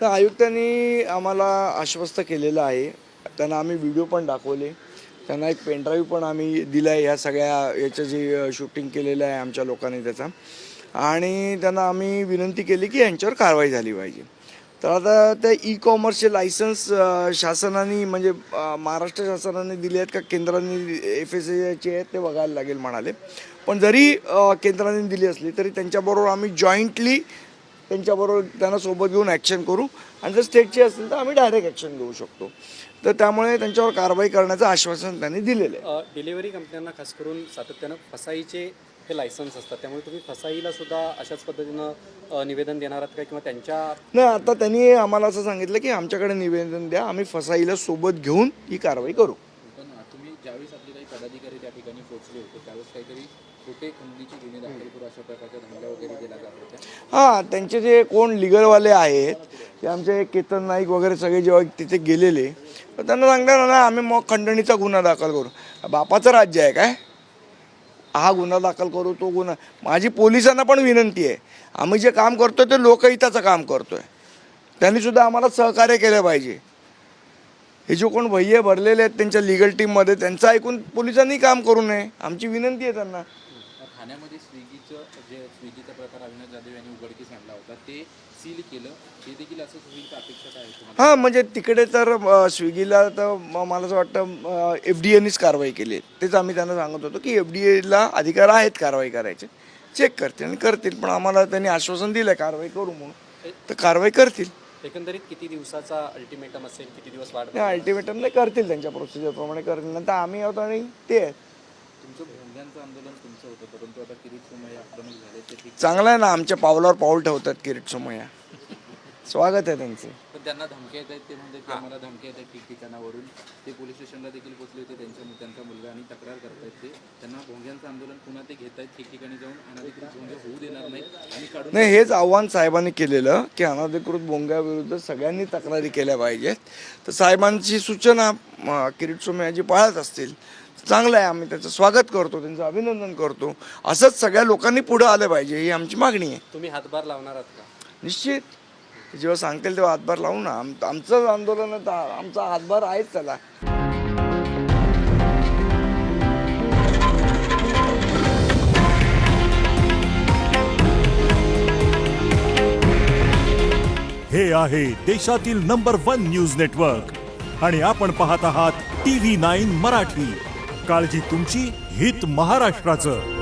तर आयुक्तांनी आम्हाला आश्वस्त केलेलं आहे. त्यांना आम्ही व्हिडिओ पण दाखवले. त्यांना एक पेनड्राईव्ह पण आम्ही दिला आहे ह्या सगळ्या याचं जे शूटिंग केलेलं आहे आमच्या लोकांनी त्याचा. आणि त्यांना आम्ही विनंती केली की यांच्यावर कारवाई झाली पाहिजे. तर आता त्या ई कॉमर्सचे लायसन्स शासनाने म्हणजे महाराष्ट्र शासनाने दिले आहेत का केंद्राने एफ एस एचे आहेत ते बघायला लागेल म्हणाले. पण जरी केंद्राने दिली असली तरी त्यांच्याबरोबर आम्ही जॉईंटली त्यांच्याबरोबर त्यांना सोबत घेऊन ॲक्शन करू. आणि जर स्टेटची असेल तर आम्ही डायरेक्ट ॲक्शन घेऊ शकतो. तर त्यामुळे त्यांच्यावर कारवाई करण्याचं आश्वासन त्यांनी दिलेलं आहे. डिलिव्हरी कंपन्यांना खास करून सातत्यानं फसाईचे हे लायसन्स असतात. त्यामुळे तुम्ही फसाईला सुद्धा अशाच पद्धतीनं निवेदन देणार आहात का किंवा त्यांच्या नाही आता त्यांनी आम्हाला असं सांगितलं की आमच्याकडे निवेदन द्या. आम्ही फसाईला सोबत घेऊन ही कारवाई करू. पण तुम्ही ज्यावेळेस आपले काही पदाधिकारी त्या ठिकाणी पोहोचले होते त्यावेळेस काहीतरी हा हां त्यांचे जे कोण लिगलवाले आहेत ते आमचे केतन नाईक वगैरे सगळे जेव्हा तिथे गेलेले तर त्यांना सांगणार ना आम्ही मग खंडणीचा गुन्हा दाखल करू. बापाचं राज्य आहे काय? हा गुन्हा दाखल करू तो गुन्हा. माझी पोलिसांना पण विनंती आहे. आम्ही जे काम करतोय ते लोकहिताचं काम करतोय. त्यांनी सुद्धा आम्हाला सहकार्य केलं पाहिजे. हे जे कोण भय्ये भरलेले आहेत त्यांच्या लिगल टीममध्ये त्यांचं ऐकून पोलिसांनी काम करू नये. आमची विनंती आहे त्यांना. ठाण्यामध्ये स्विगीचं जे स्विगीचा प्रकार अविनाश जाधव यांनी उघडकीस आणला होता ते सील केलं. ते देखील असंच होईल अपेक्षा काय आहे तुम्हाला? हां म्हणजे तिकडे तर अ, स्विगीला तर म- मला असं वाटतं एफ डी एनीच कारवाई केली आहे. तेच आम्ही त्यांना सांगत होतो की एफ डी एला अधिकार आहेत कारवाई करायचे. चेक करतील आणि करतील पण आम्हाला त्यांनी आश्वासन दिलं कारवाई करू म्हणून. तर कारवाई करतील. एकंदरीत किती दिवसाचा अल्टिमेटम असेल? किती दिवस वाढ नाही अल्टिमेटम नाही करतील त्यांच्या प्रोसिजरप्रमाणे करतील. नंतर आम्ही आहोत आणि ते आहेत. चांगलं आहे ना आमच्या पावलावर पाऊल ठेवतात किरीट सोमय्या. स्वागत आहे त्यांचे. पण त्यांना धमक्या येत आहेत ते म्हणतात की आम्हाला धमक्या येत आहेत ठिकठिकाणावरून ते पोलीस स्टेशनला देखील पोहोचले होते त्यांच्या त्यांचा मुलगा आणि तक्रार करतायत ते. त्यांना भोंग्यांचं आंदोलन पुन्हा ते घेत आहेत ठिकठिकाणी जाऊन अनधिकृत भोंगे होऊ देणार आणि काढून नाही हेच आव्हान साहेबांनी केलेलं की अनधिकृत बोंगाविरुद्ध सगळ्यांनी तक्रारी केल्या पाहिजेत. तर साहेबांची सूचना म, किरीट सोमयाजी पाळत असतील चांगलं आहे आम्ही त्याचं स्वागत करतो त्यांचं अभिनंदन करतो. असंच सगळ्या लोकांनी पुढं आलं पाहिजे ही आमची मागणी आहे. तुम्ही हातभार लावणार आहात का? निश्चित. जेव्हा सांगतील तेव्हा हातभार लावू ना. आम आमचं आंदोलन आमचा हातभार आहेच त्याला. हे आहे देशातील नंबर वन न्यूज नेटवर्क. आणि आपण पाहत आहात टी व्ही नाईन मराठी. काळजी तुमची हित महाराष्ट्राचं.